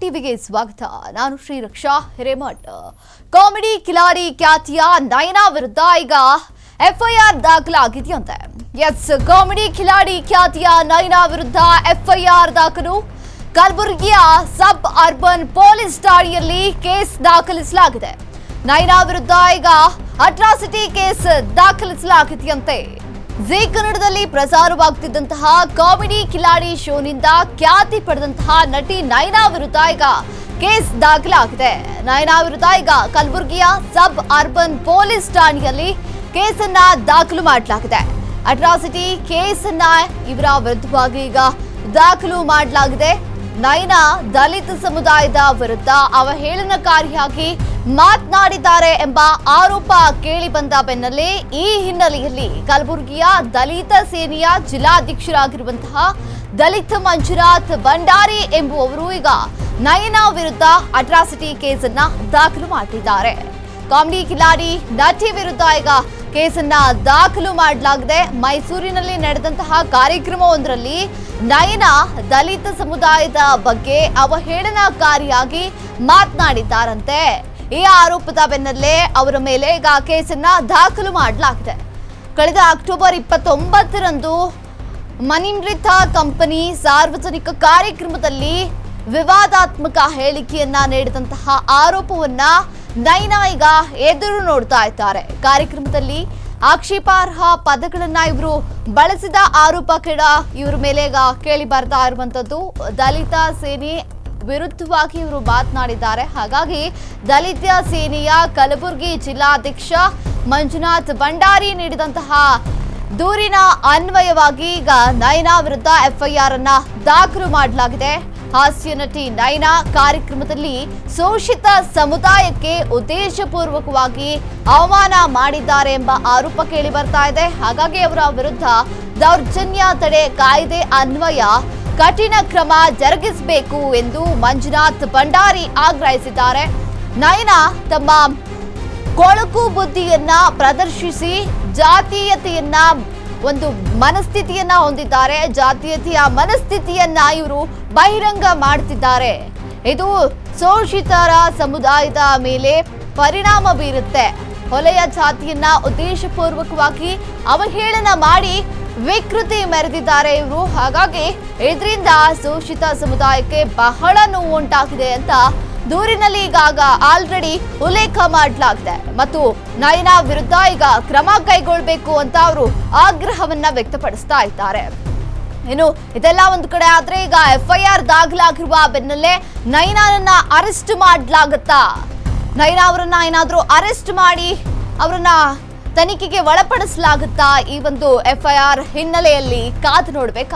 ಟಿವಿಗೆ ಸ್ವಾಗತ. ನಾನು ಶ್ರೀರಕ್ಷಾ ಹಿರೇಮಠ್. ಕಾಮಿಡಿ ಕಿಲಾರಿ ಖ್ಯಾತಿಯ ನಯನಾ ವಿರುದ್ಧ ಈಗ ಎಫ್ಐಆರ್ ದಾಖಲಾಗಿದೆಯಂತೆ. ಎಸ್, ಕಾಮಿಡಿ ಕಿಲಾಡಿ ಖ್ಯಾತಿಯ ನಯನಾ ವಿರುದ್ಧ ಎಫ್ಐಆರ್ ದಾಖಲು. ಕಲಬುರಗಿಯ ಸಬ್ ಅರ್ಬನ್ ಪೊಲೀಸ್ ಠಾಣೆಯಲ್ಲಿ ಕೇಸ್ ದಾಖಲಿಸಲಾಗಿದೆ. ನಯನಾ ವಿರುದ್ಧ ಈಗ ಅಟ್ರಾಸಿಟಿ ಕೇಸ್ ದಾಖಲಿಸಲಾಗಿದೆಯಂತೆ. ಜಿ ಕನ್ನಡದಲ್ಲಿ ಪ್ರಸಾರವಾಗುತ್ತಿದ್ದಂತಹ ಕಾಮಿಡಿ ಕಿಲಾಡಿ ಶೋನಿಂದ ಖ್ಯಾತಿ ಪಡೆದಂತಹ ನಟಿ ನಯನಾ ವಿರುದ್ಧ ಈಗ ಕೇಸ್ ದಾಖಲಾಗಿದೆ. ನಯನಾ ವಿರುದ್ಧ ಈಗ ಕಲಬುರಗಿಯ ಸಬ್ ಅರ್ಬನ್ ಪೊಲೀಸ್ ಠಾಣೆಯಲ್ಲಿ ಕೇಸನ್ನ ದಾಖಲು ಮಾಡಲಾಗಿದೆ. ಅಟ್ರಾಸಿಟಿ ಕೇಸನ್ನ ಇವರ ವಿರುದ್ಧವಾಗಿ ಈಗ ದಾಖಲು ಮಾಡಲಾಗಿದೆ. ನಯನಾ ದಲಿತ ಸಮುದಾಯದ ವಿರುದ್ಧ ಅವಹೇಳನಕಾರಿಯಾಗಿ ಮಾತನಾಡಿದ್ದಾರೆ ಎಂಬ ಆರೋಪ ಕೇಳಿ ಬಂದ ಬೆನ್ನಲ್ಲೇ ಈ ಹಿನ್ನೆಲೆಯಲ್ಲಿ ಕಲಬುರಗಿಯ ದಲಿತ ಸೇನೆಯ ಜಿಲ್ಲಾಧ್ಯಕ್ಷರಾಗಿರುವಂತಹ ದಲಿತ ಮಂಜುನಾಥ್ ಭಂಡಾರಿ ಎಂಬುವವರು ಈಗ ನಯನಾ ವಿರುದ್ಧ ಅಟ್ರಾಸಿಟಿ ಕೇಸನ್ನ ದಾಖಲು ಮಾಡಿದ್ದಾರೆ. ಕಾಮಿಡಿ ಕಿಲಾಡಿ ನಟಿ ವಿರುದ್ಧ ಈಗ ಕೇಸನ್ನ ದಾಖಲು ಮಾಡಲಾಗಿದೆ. ಮೈಸೂರಿನಲ್ಲಿ ನಡೆದಂತಹ ಕಾರ್ಯಕ್ರಮವೊಂದರಲ್ಲಿ ನಯನ ದಲಿತ ಸಮುದಾಯದ ಬಗ್ಗೆ ಅವಹೇಳನಕಾರಿಯಾಗಿ ಮಾತನಾಡಿದ್ದಾರಂತೆ. ಈ ಆರೋಪದ ಬೆನ್ನಲ್ಲೇ ಅವರ ಮೇಲೆ ಈಗ ಕೇಸನ್ನ ದಾಖಲು ಮಾಡಲಾಗಿದೆ. ಕಳೆದ ಅಕ್ಟೋಬರ್ ಇಪ್ಪತ್ತೊಂಬತ್ತರಂದು ಮನಿಮೃತ ಕಂಪನಿ ಸಾರ್ವಜನಿಕ ಕಾರ್ಯಕ್ರಮದಲ್ಲಿ ವಿವಾದಾತ್ಮಕ ಹೇಳಿಕೆಯನ್ನ ನೀಡಿದಂತಹ ಆರೋಪವನ್ನ ನೈನಾ ಈಗ ಎದುರು ನೋಡ್ತಾ ಇದ್ದಾರೆ. ಕಾರ್ಯಕ್ರಮದಲ್ಲಿ ಆಕ್ಷೇಪಾರ್ಹ ಪದಗಳನ್ನ ಇವರು ಬಳಸಿದ ಆರೋಪ ಕೂಡ ಇವ್ರ ಮೇಲೆ ಈಗ ಕೇಳಿ ಬರ್ತಾ ಇರುವಂತದ್ದು. ದಲಿತ ಸೇನೆ ವಿರುದ್ಧವಾಗಿ ಇವರು ಮಾತನಾಡಿದ್ದಾರೆ. ಹಾಗಾಗಿ ದಲಿತ ಸೇನೆಯ ಕಲಬುರಗಿ ಜಿಲ್ಲಾಧ್ಯಕ್ಷ ಮಂಜುನಾಥ್ ಭಂಡಾರಿ ನೀಡಿದಂತಹ ದೂರಿನ ಅನ್ವಯವಾಗಿ ಈಗ ನಯನಾ ವಿರುದ್ಧ ಎಫ್ಐಆರ್ ಅನ್ನ ದಾಖಲು ಮಾಡಲಾಗಿದೆ. ಹಾಸ್ಯ ನಟಿ ನಯನಾ ಕಾರ್ಯಕ್ರಮದಲ್ಲಿ ಶೋಷಿತ ಸಮುದಾಯಕ್ಕೆ ಉದ್ದೇಶಪೂರ್ವಕವಾಗಿ ಅವಮಾನ ಮಾಡಿದ್ದಾರೆ ಎಂಬ ಆರೋಪ ಕೇಳಿ ಬರ್ತಾ ಇದೆ. ಹಾಗಾಗಿ ಅವರ ವಿರುದ್ಧ ದೌರ್ಜನ್ಯ ತಡೆ ಕಾಯ್ದೆ ಅನ್ವಯ ಕಠಿಣ ಕ್ರಮ ಜರುಗಿಸಬೇಕು ಎಂದು ಮಂಜುನಾಥ್ ಭಂಡಾರಿ ಆಗ್ರಹಿಸಿದ್ದಾರೆ. ನಯನ ತಮ್ಮ ಕೊಳಕು ಬುದ್ಧಿಯನ್ನ ಪ್ರದರ್ಶಿಸಿ ಜಾತೀಯತೆಯನ್ನ ಒಂದು ಮನಸ್ಥಿತಿಯನ್ನ ಹೊಂದಿದ್ದಾರೆ. ಜಾತೀಯತೆಯ ಮನಸ್ಥಿತಿಯನ್ನ ಇವರು ಬಹಿರಂಗ ಮಾಡ್ತಿದ್ದಾರೆ. ಇದು ಶೋಷಿತರ ಸಮುದಾಯದ ಮೇಲೆ ಪರಿಣಾಮ ಬೀರುತ್ತೆ. ಹೊಲೆಯ ಜಾತಿಯನ್ನ ಉದ್ದೇಶಪೂರ್ವಕವಾಗಿ ಅವಹೇಳನ ಮಾಡಿ ವಿಕೃತಿ ಮೆರೆದಿದ್ದಾರೆ ಇವರು. ಹಾಗಾಗಿ ಇದರಿಂದ ಶೋಷಿತ ಸಮುದಾಯಕ್ಕೆ ಬಹಳ ನೋವು ಉಂಟಾಗಿದೆ ಅಂತ ದೂರಿನಲ್ಲಿ ಈಗಾಗ ಆಲ್ರೆಡಿ ಉಲ್ಲೇಖ ಮಾಡಲಾಗಿದೆ. ಮತ್ತು ನಯನಾ ವಿರುದ್ಧ ಈಗ ಕ್ರಮ ಕೈಗೊಳ್ಳಬೇಕು ಅಂತ ಅವರು ಆಗ್ರಹವನ್ನ ವ್ಯಕ್ತಪಡಿಸ್ತಾ ಇದ್ದಾರೆ. ಇನ್ನು ಇದೆಲ್ಲ ಒಂದು ಕಡೆ ಆದ್ರೆ ಈಗ ಎಫ್ಐಆರ್ ದಾಖಲಾಗಿರುವ ಬೆನ್ನಲ್ಲೇ ನೈನಾನನ್ನ ಅರೆಸ್ಟ್ ಮಾಡಲಾಗತ್ತಾ? ನೈನಾ ಅವರನ್ನ ಏನಾದರೂ ಅರೆಸ್ಟ್ ಮಾಡಿ ಅವರನ್ನ ತನಿಖೆಗೆ ಒಳಪಡಿಸಲಾಗುತ್ತಾ ಈ ಒಂದು ಎಫ್ಐಆರ್ ಹಿನ್ನೆಲೆಯಲ್ಲಿ ಕಾದು ನೋಡ್ಬೇಕಾಗುತ್ತೆ